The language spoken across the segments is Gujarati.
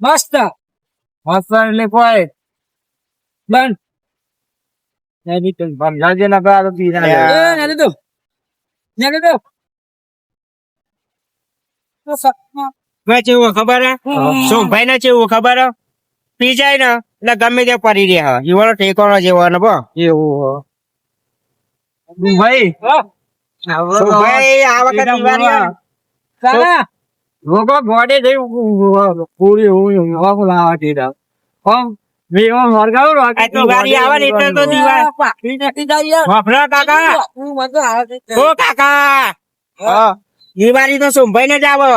મસ્ત મસ્ત એટલે કોઈ. બંધ સમજાવજે ના તો તો એ દો નાની દો તો સપના મેં ચેવું ખબર હે? સોમભાઈ ને ચેવું ખબર હે? પી જાય ને એટલે ગમે તે પડી રહ્યા હે. ઈવાનો ઠેકાણો જેવો ને બો. એવું ભાઈ? ભાઈ આ વખત દિવાળી લોકો ગોડે જઈ પૂરી હું હવા લાવા દીધા હમ મેં વર્ગાવ આ દિવાળી આવે ને એટલે તો દિવાળી પાકડી નાખી જાય વાપરા કાકા હું મજા આવે ઓ કાકા હા. દિવાળી તો સોમભાઈ ને જ આવે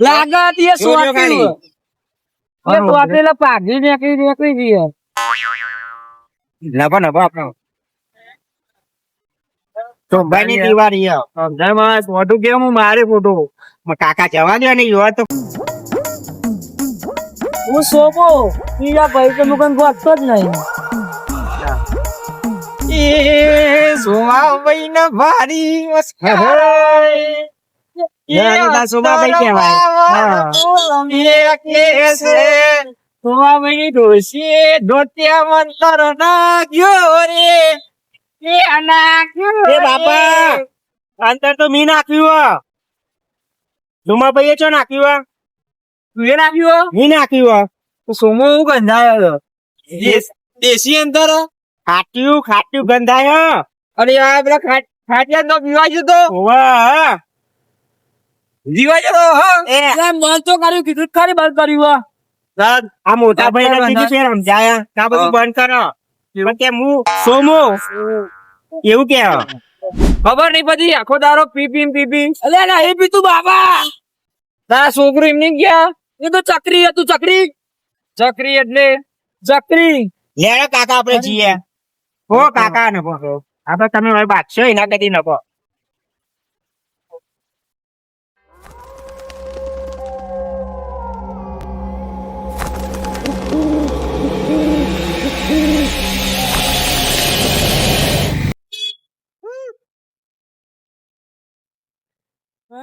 લાગે તે જોજો સ્વાટી ખાલી. એ સ્વાટીલા પાઘડી નીકળી નીકળી જઈએ નભો નભો આપણો સોમભાઈ ની દિવાળી. સમજાય ફોટો કેમ હું મારે ફોટો. કાકા જવા દો ને તો. હું સોપો. બીજા ભાઈ તો મુકન ગોતતો જ નહીં. એ સોમાભાઈ ને ભારી સોમાભાઈ. સોમાભાઈ ડોસી ધોતિયા મંતર નાખ્યો રે. એ નાખ્યો એ બાપા અંદર તો મી નાખ્યું સોમાભાઈ ચો નાખ્યું તું એ નાખ્યો મી નાખ્યું તો સોમો હું ગંધાયો દેશી અંતર ખાટ્યું ખાટ્યું ગંધાયો અરે આ પેલા ખાટ ખાટિયા નો પીવા જતો વાહ જીવા જતો હા? એ. બંધ તો કર્યું કીધું ખરી બંધ કર્યું આ મોટા ભાઈ ને કીધું ફેર સમજાય? આ બધું બંધ કરો. કે હું? સોમો? એવું કે? ખબર નહીં પછી આખો દારો પી પી ને પી પી. અલ્યા ના એ પીતું બાબા. તારા છોકરો એમને ગયા? એ તો ચકરી હતું ચકરી. ચકરી એટલે? ચકરી. લેડો કાકા આપણે જઈએ. હો કાકા ને પો આપણે તમે હવે બાદશો એના કદી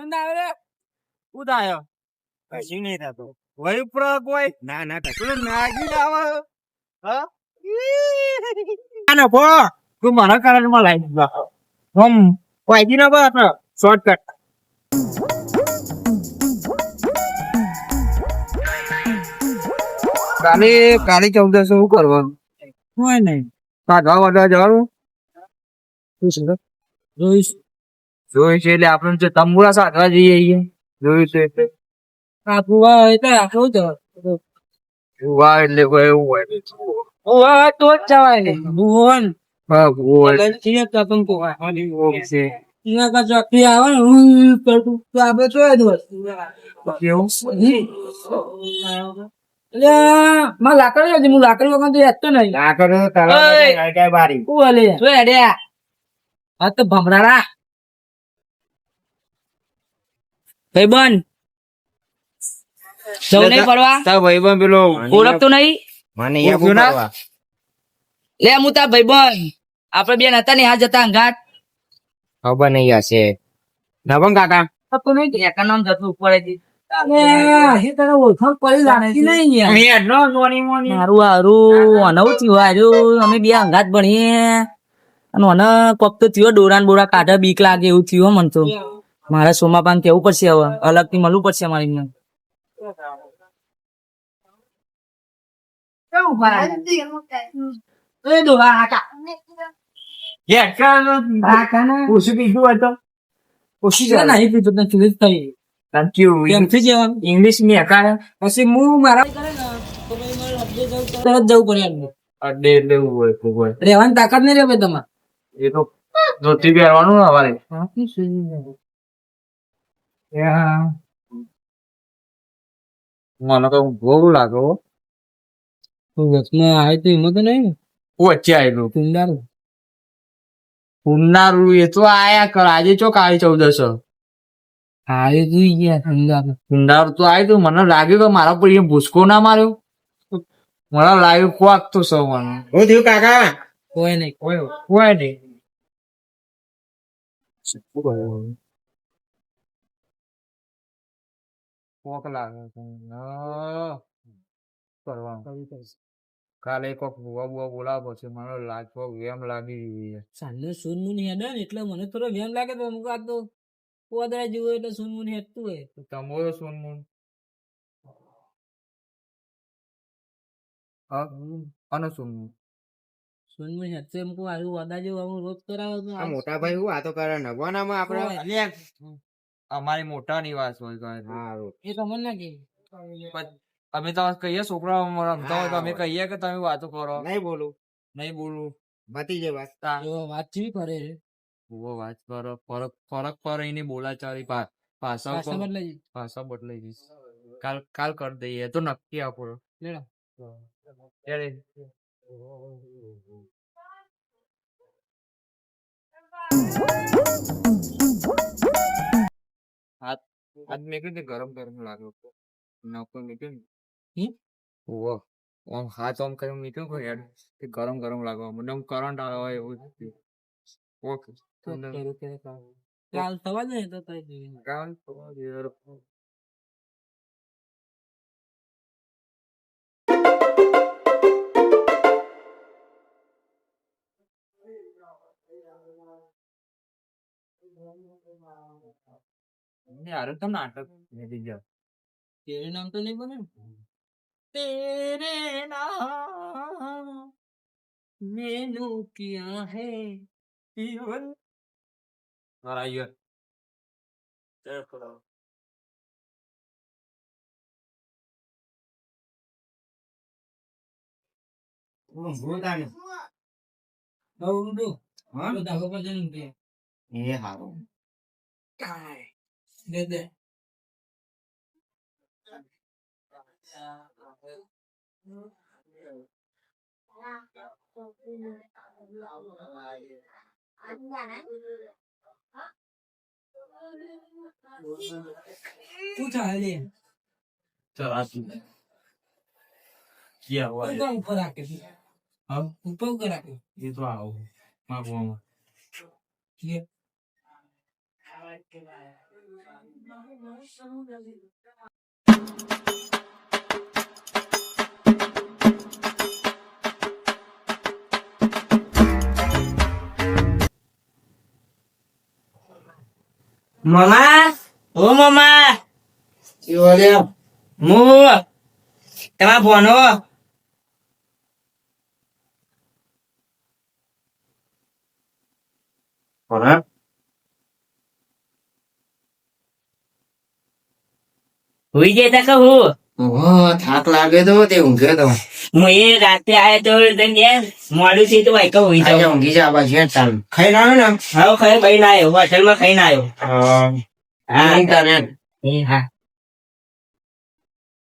નકો ઉદાયો કશું નહીં થતું. વહી કોઈ? ના ના પેલું નાગી આવે હા. ના પો તું મારા કારણ લાવી દીધા. હમ. વાયદી ના બસ શોર્ટકટ કાલે કાલે ચૌદસો શું કરવાનું? કોઈ નહીં. કાઢવા વાળવા જવાનું? શું છે? જોઈશ. જોયું છે એટલે આપણે જે તંબુરા સાધવા જઈએ છીએ જોયું છે એટલે. આખું હોય એટલે આખું જ વાહ એટલે કોઈ એવું હોય હોય તો જ જવાય. ભુવન. હા હોય લંચીને તપન પોવાય ઓમ છે. એના કા ચકરી આવે ને હું કરતું તો આપણે કેવું અલ્યા માં લાકડી હતી હું લાકડી વગર તો યાદ તો નહીં ના કરો તારા બારી. હલે? હેડ્યા? આ તો ભમરાડા ભાઈ બન જવું નહીં પડવા તાર ભાઈ પેલો ઓળખતો નહીં? મને એ એવું લે હું તાર ભાઈ બન આપડે બેન હતા ને આ જતા અંગાટ ખબર નહીં હશે ના કાકા. તો નહીં એકા નામ જતું ઉપર એ તને ઓળખાણ પડી જાણે નહીં યાર મેં નો. સોની મોની. મારું હારું અનવું થયું હારું. અમે બે અંગાત ભણીએ. અને તો થયો ડોરાન બોરા કાઢા બીક લાગે એવું થયું મન તો. મારે સોમાપાન કેવું પડશે હવે? અલગથી મળવું પડશે મારી મને ના. ના, ઇંગ્લિશ મેં કાને પછી હું મારા તરત જવું પડે અડે એટલે હોય હોય. તાકાત નહીં રહે તમારે. એ તો ધોતી પહેરવાનું ને અમારે. મને તો બહુ લાગે તું વચમાં આવે તો એમાં તો નહીં વચ્ચે આવેલું કુંડારું. ઉનાળું એ તો આયા કર. આજે ચોક આવી ચૌદસ આવે તું ગયા કુંડારું. ઉનાળું તો આવ્યું તું. મને લાગ્યું કે મારા પર એ ભૂસકો ના માર્યો. મને લાગ્યું કોક તો સૌ મને. હું થયું કાકા? કોઈ નહીં. કોઈ કોઈ નહીં. કોક લાગે. કરવાનું કાલે કોક ભૂવા બુવા બોલાવો પછી મને લાગવો એમ લાગી ગઈ છે. સાંજનો સૂન હેડે ને એટલે મને થોડો વેમ લાગે તો અમુક આ તો પોદરા જેવું એટલે સુનમુન મૂન હેડતું હોય તો તમારો સોનમુન અને સોનમુન સૂન મૂન હેડતું એમ કહું વાદા જેવું રોજ કરાવે આ મોટા ભાઈ હું તો કરે હોય. અલ્યા, અમારી મોટા નિવાસ હોય કાંઈ. એ તો મને ના કે અમે તો કહીએ છોકરાઓ રમતા હોય તો અમે કહીએ કે તમે વાતો કરો. નહીં બોલું. નહીં બોલું. બતી જાય વાત. વાત જેવી કરે છે? ઊભો વાત કરો ફરક ફરક પર એની બોલાચાલી. પા- પાછા પાછા પર- બદલાઈ પાસા બદલાઈ જઈશ કાલ કાલ કરી દઈએ. એ તો નક્કી આપણો લેડો. ત્યારે હાથ હાથ મેં કીધું ગરમ ગરમ લાગ્યો નકો મીઠું હમ? ઓહો આમ હાથ આમ કરી મીઠું કોઈ યાર કે ગરમ ગરમ લાગવા મને આમ કરંટ આવે હોય એવું. ઓકે તો. કાલ થવા ને તો જશે. કાલ તો યાર યાર તો નાટક નથી જા. તેરે નામ તો નહીં બને? તેરે નામ મેનુ ક્યાં હે? જીવન મારા યાર ભૂતાને. એ ઊંડું. તો ધાબા પર જઈને ઊંઘે. એ હારું દે દે શું થાય લે? ચલ આ તું ક્યાં હોય ઉપર ઉપર રાખે છે. હા ઉપર ઉપર રાખે. એ તો આવો માગવામાં લે. મમા ઓ મમા કેવો લ્યો? મુ તમારા ભણો કોણ? હુઈ જતા કહું. ઓહો, થાક લાગે તો તે ઊંઘે તો. હું એ રાતે આયો તો તને મોડું છે તો ભાઈ કહું હુઈ આજે ઊંઘી જા બસ હેઠ ચાલ. ખાઈ ના ને હવે ખાઈ બહીને આવ્યો હોટલમાં ખાઈને આવ્યો. હા. હા. ઊંઘતા ને એ હા.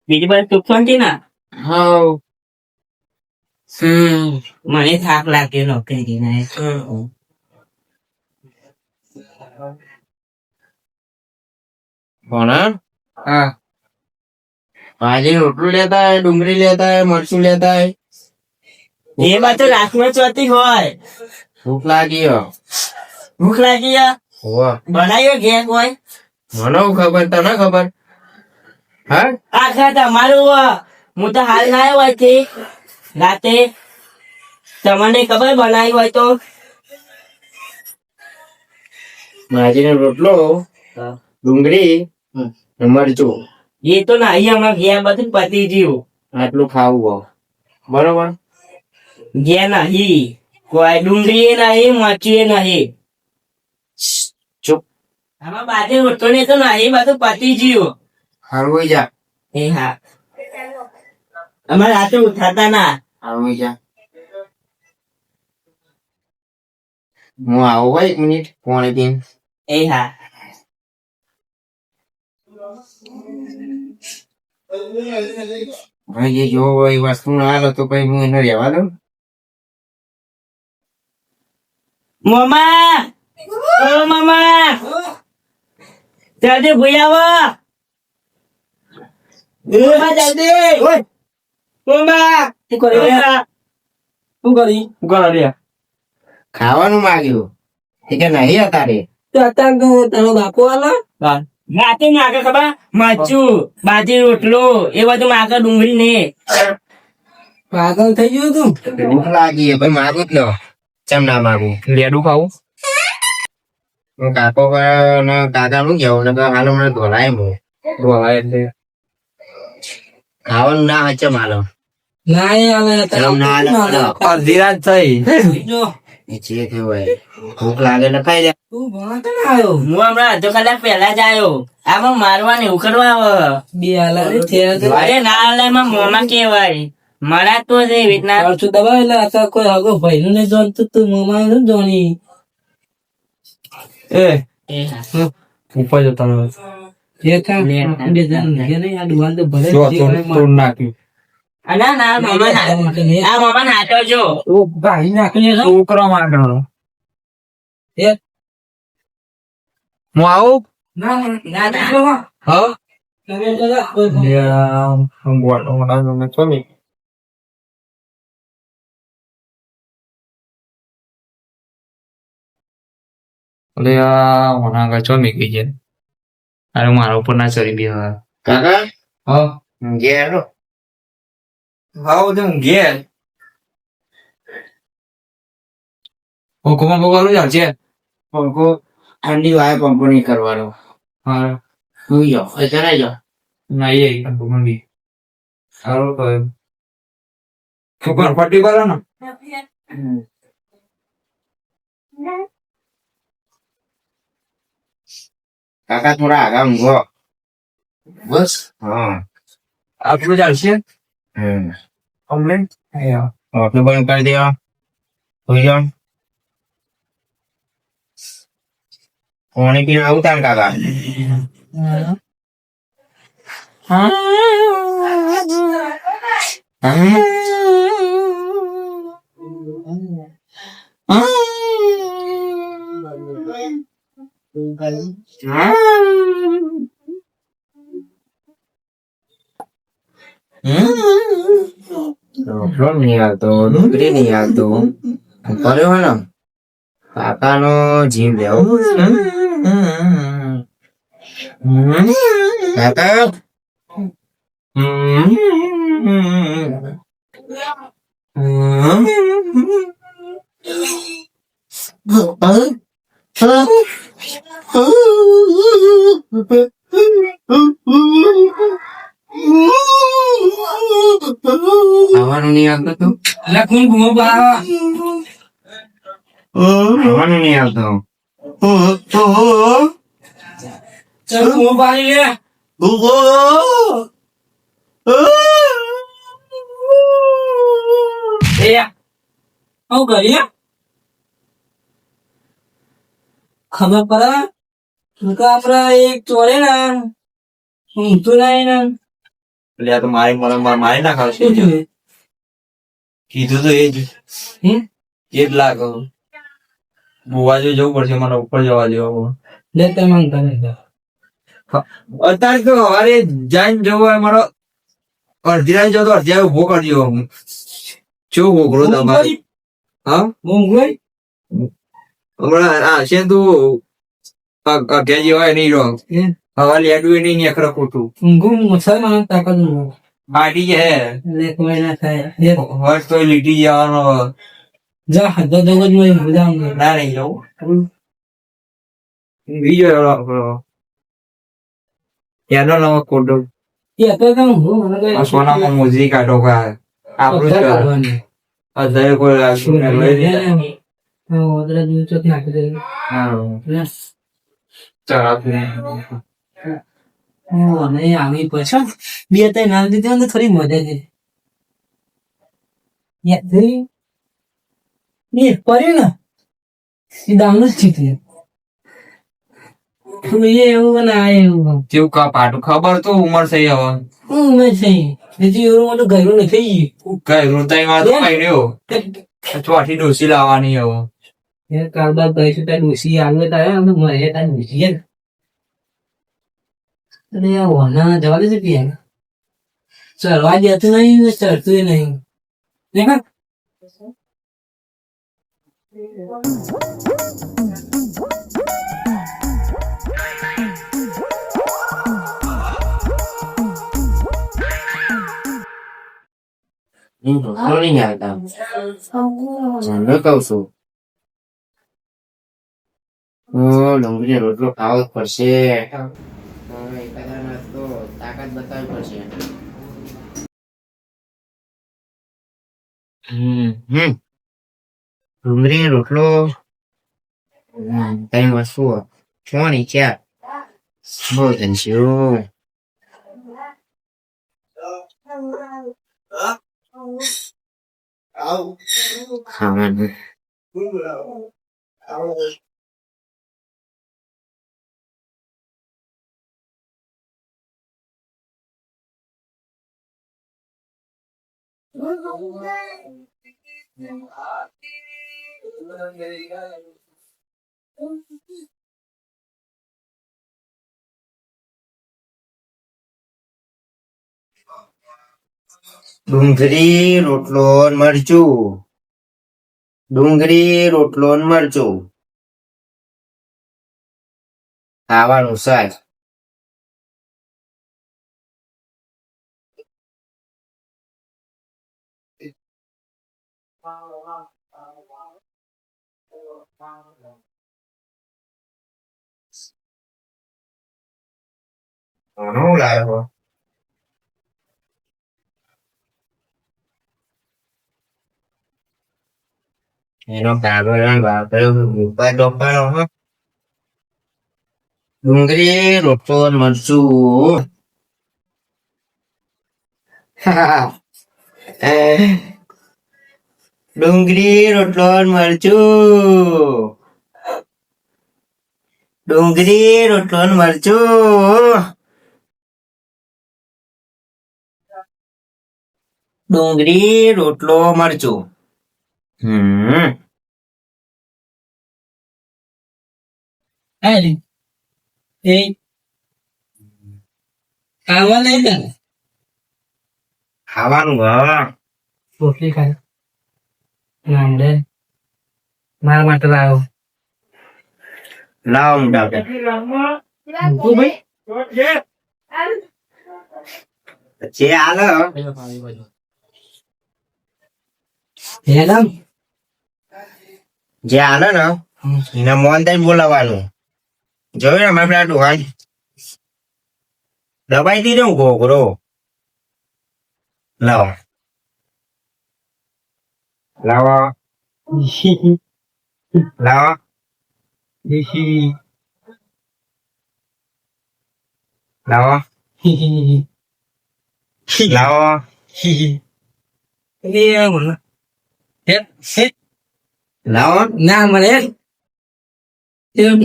બીજી બાજુ સુખ શાંતિ ના હા હમ મને થાક લાગ્યો નોકરી ના કોણ હા. આજે રોટલું લેતા હોય ડુંગળી લેતા હોય મરચું લેતા હોય એ બાજુ રાખમાં ચોતી હોય. ભૂખ લાગી હો. ભૂખ લાગી હે? બનાવ્યો ઘેર હોય મને ખબર તને ખબર? હા? આખા તમારું હું. તો હાલ ના આવ્યો હોયથી રાતે. તમને ખબર બનાવી હોય તો? બાજરીનો રોટલો ડુંગળી મરચું. એ તો નહીં હમણાં ગયા બધું પતી ગયું. આટલું ખાવું. બરોબર? ગયા નહીં. કોઈ ડુંગળી એ નહીં મરચું એ નહીં. ચૂપ. આમાં બાજુ રોટલો ને તો નહીં બધું પતી ગયું. હારું જા. એ હા. અમારે રાતે ઉઠાતા ના. હારું જા. હું આવું ભાઈ એક મિનિટ પોણે દિન. એ હા. ભાઈ જો એ વસ્તુ ના હાલો તો ભાઈ હું એને રહેવા દઉં. મમા! ઓ મમા! જલ્દી ભૂઈ આવો! મમા જલ્દી મમા! શું કરી? શું કરી? કરો રે ખાવાનું માંગ્યું. એ કે નહીં અતારે તો અત્યારે તો તારો બાપો આલો? રાતે માગે ખબર? મરચું બાજી રોટલો એ બધું માગે ડુંગળી ને પાગલ થઈ ગયું તું. ભૂખ લાગી ભાઈ માગું જ ન. ચમ ના માગું? લેડું ખાવું? હું કાકો ને કાકા નું કેવું ને હાલો મને ધોલાય હું. બોલાય એટલે. ખાવાનું ના હચે માલો ના હાલે અડધી રાત થઈ. ભૂખ લાગે ને ખાઈ લે. તું ભણતો ના આવ્યો? હું હમણાં અડધો કલાક પહેલા જ આવ્યો. આમાં મારવા ને ઉખડવા આવે. બે આલા થયા અરે ના આલયમાં મોંમાં કેવાય મળા તો જ એવી રીતના. પાછું દબાવ એટલે આ કોઈ આગો ભાઈનું ને જોનતું તું મોમાં નું જોની એ એ ઉપર જતા રહો જે કામ બે જણ જે આ દુવાન તો ભલે તોડ નાખ્યું. ના ના મોમાં ના. માટે નહીં. આ મોમાં નાટો જો ભાઈ નાખીને છોકરો માંડો એ હું આવું? છે અરે મારા ઉપર ના ચડી બે કાકા? હા? ઘેર રો. હા તો હું ઘેર. હુકુમાં બગાડું ચાલશે? પંખો ઠંડી વાય પંખો નહીં કરવાનો. હા. સુઈ જાઓ એ ચડાઈ જાઓ ના એ બી સારું તો હુકમ પટ્ટી કરો ને કાકા થોડા આગા ઊંઘો બસ. હા. આપણું ચાલશે હમ. અમને? ઓટલું બંધ કરી દેવા. સુઈ જાઓ. પાણી પીવા આવતા કાકા રોટલો નહીં આવતો ડુંગળી નહીં આવતો કર્યો હોય ને કાકા નો જીવ લેવો કાકા ખાવાનું નહીં આવતું તું એટલે કોણ ઘૂમો પાડવા? ખાવાનું નહીં આવતું ચાલ ઘૂમો પાડી લે. એ, હું કરીએ? ખબર પડે હું તો એક ચોરે ને ઊંઘતું નહીં ને એટલે આ તો મારી મને મારી નાખાવશે કીધું તો એ જ કેટલા એ જ લાગે ગોવા જો જવું પડશે મને ઉપર જવા દેવા લે તે માંગતા નહીં અત્યારે તો હવારે જઈને જવું હોય મારો અડધી રાત જતો અડધી રાત ઊભો કરી દો હું. શું ભોગરો તમારે? હા? મુંબઈ હમણાં હા છે તું અગિયાર જેવા નહીં રહો. હવા લેડું નહીં નેખર ખોટું. ઊંઘું મુસલમાન તાકાત ઊંઘું. માટી છે. લે મહિના થાય. વર્ષ તો લીટી જવાનો જા હાથો તો જ મેં ના રહી જાઉં બીજો એનો નવો કોડો એ હતો તો ઊંઘું, મને સોનામાં મોજરી કાઢો કા આપણું જ. કોઈ ને લઈ. હા, ઓદરા જેવું ચોક નાખી દે. હા ચાલ અને આવી પછી બે ત્રણ નામ દીધી થોડી મજા છે? ને પડ્યું એ દામનું જ. એ એવું ને આ એવું જેવું કા પાટું ખબર તો ઉંમર થઈ હવે ઉમર થઈ હજી એવું મોટું ઘરનું નથી ઘરું રોતાઈ માં તો કઈ ચોથી ડોસી લાવવાની હવે એ કારબાર કહે ત્યાં ડોસી આવે તારે આમ તો મરે ડોસી અરે આ વાના જવા પિયા દેતું નહીં ચડતું નહીં દેખા હું રોટલો નહીં આવતા મને કહું છું ઓ ડુંગળી રોટલો ખાવો પડશે તાકાત બતાવવી પડશે હમ હમ ડુંગળી રોટલો હમ, કઈ વસ્તુ છો ની ચાર બહુ જનશું ખાવાનું ડુંગળી રોટલો મરચું. ડુંગળી રોટલો મરચું. ખાવાનું શાક. ઘણું લાવ્યો એનો કાગળ અને બાપરે ઉપર ડોપાનો હો ડુંગળી રોટલો ને મરચું ડુંગળી રોટલો ને મરચું ડુંગળી રોટલો ને મરચું ડુંગળી રોટલો મરચું. હમ. હાલી. એ ખાવા નહીં ને ખાવાનું હા રોટલી ખાય. નાંદે મારા માટે લાવો. લાવો મોટા જે હાલ હેરામ જે હાલ ને એને મોન થઈને બોલાવાનું જોયું ને અમારે પેલા ડોહાન દબાઈ દીધો હું ઘોઘરો લાવો લાવો લાવો લાવો લાવો લાવો ના મળે એમ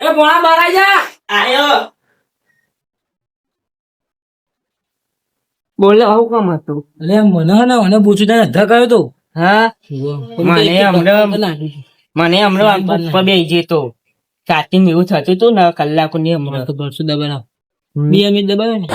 એ ભોણા બાર આઈ જા આયો બોલે આવું કામ હતું? એટલે મને ને મને પૂછ્યું તને અધા કયો તો. હા? મને હમણાં મને હમણાં ઉપર બે જતો સ્ટાર્ટિંગ એવું થતું હતું ને કલાકો ની હમણાં. તો બરસો દબાણ. બે અમે દબાવ્યો ને?